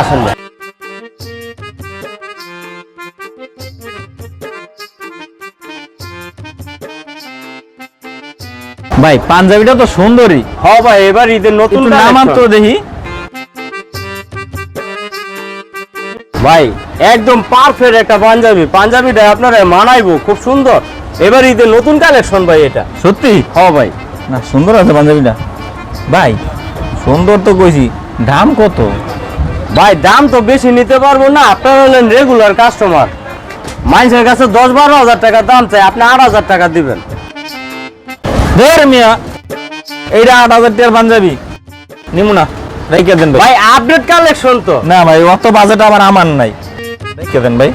আসেন ভাই। ভাই পাঞ্জাবিটা তো সুন্দরী। হ ভাই এবার ঈদের নতুন নামান তো দেখি। ভাই একদম পারফেক্ট একটা পাঞ্জাবি। পাঞ্জাবিটা আপনারা মানাইবো খুব সুন্দর। এবার ঈদের নতুন কালেকশন ভাই এটা। সত্যি? হ ভাই। না সুন্দর আছে পাঞ্জাবিটা। ভাই সুন্দর তো কইছি। দাম কত? ভাই দাম তো বেশি নিতে পারব না আপনারা হলেন রেগুলার কাস্টমার মানুষের কাছে দশ বারো হাজার টাকা দাম চাই আপনি আট হাজার টাকা দিবেন। ধর মিয়া এইটা আট হাজার টাকার পাঞ্জাবি। নিমু না রেখে দেন ভাই। আপডেট কালেকশন তো। না ভাই অত বাজেট আমার আমার নাই। রেখে দেন ভাই।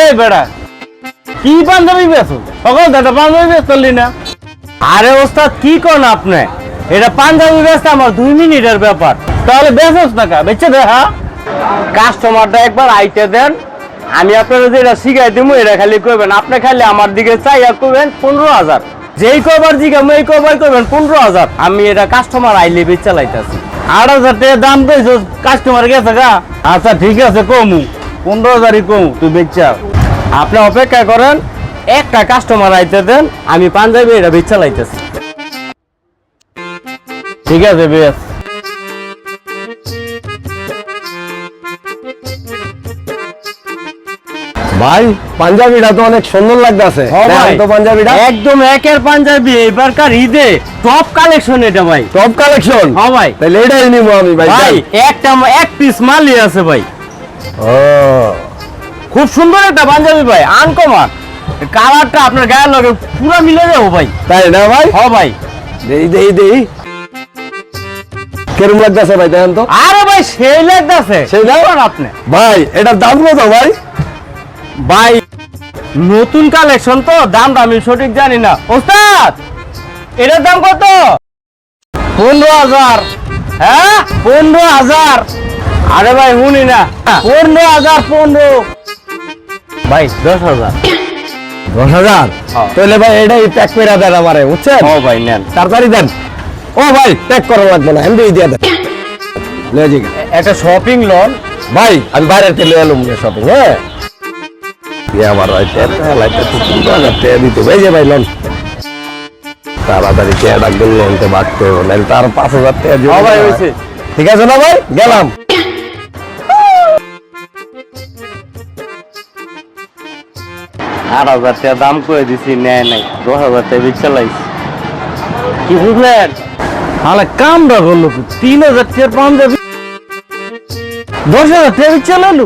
এই বেড়া কি পাঞ্জাবি বেছো সকাল একটা পাঞ্জাবি বেচলি না। আরে ওস্তাদ কি কন আপনি? এটা পাঞ্জাবি বেচতে আমার দুই মিনিটের ব্যাপার। তাহলে বেচোস টাকা বেচে দে হ্যাঁ? কাস্টমারটা একবার আইতে দেন। আমি আপনারা যেটা শিখাই দিব এটা খালি কইবেন আপনি খালি আমার দিকে চাইয়া কইবেন পনেরো হাজার। যেই কবার জিগাম এই কবার কইবেন পনেরো হাজার। আমি এটা কাস্টমার আইলে বেচ চালাইতেছি। আট হাজার টাকা দাম পেয়েছ কাস্টমার গেছে গা। আচ্ছা ঠিক আছে, কমু। পনেরো হাজারই কমু, তুই বেচা। আপনি অপেক্ষা করেন, একটা কাস্টমার আইতে দেন, আমি পাঞ্জাবি এটা বেচ চালাইতেছি। ঠিক আছে বেশ। ভাই পাঞ্জাবিটা তো অনেক সুন্দর লাগতেছে। তো পাঞ্জাবিটা। একদম একের পাঞ্জাবি এবারকার ঈদে টপ কালেকশন এটা ভাই। টপ কালেকশন হ্যাঁ ভাই। তাহলে এটাই নিব আমি ভাই ভাই একটা এক পিস মালই আছে ভাই। ও। খুব সুন্দর একটা পাঞ্জাবি ভাই আনকমন কালারটা আপনার গায়ের লগে পুরো মিলে যাব ভাই। তাই না ভাই? হ ভাই। দেই দেই দেই। কেরম লাগতেছে ভাই দেখেন তো। আরে ভাই সেই লাগতেছে সেই? আপনি। ভাই এটার দাম কত ভাই? ভাই নতুন কালেকশন তো আমি সঠিক জানি না। ওস্তাদ এটার দাম কত? পনেরো হাজার। হ্যাঁ? পনেরো হাজার। আরে ভাই শুনি না। পনেরো হাজার পনেরো। ভাই দশ হাজার। দশ হাজার? হ্যাঁ। তাহলে ভাই এটাই প্যাক করে দেন আমারে বুঝছেন? ও ভাই নেন। তাড়াতাড়ি দেন। ও ভাই প্যাক করা লাগবে না এমনি দিয়ে দেন। একটা শপিং লোন ভাই আমি বাইরে থেকে লয়ে এলাম শপিং হ্যাঁ? আমার ভাই তেল তো দিতে। এই যে ভাই লোন তাড়াতাড়ি টাকা ডাকবেন লোনতে বাড়তে হবে তার পাঁচ হাজার টাকা ও ভাই হয়েছে। ঠিক আছে না ভাই? গেলাম। আট হাজার টাকা দাম করে দিছি নেয় নাই। দশ হাজার টাকা বিক চালাইছি। কি বুঝলেন? তাহলে কামটা করল কি? তিন হাজার টাকার পাঞ্জাবি দশ হাজার টাকা বিক চালালো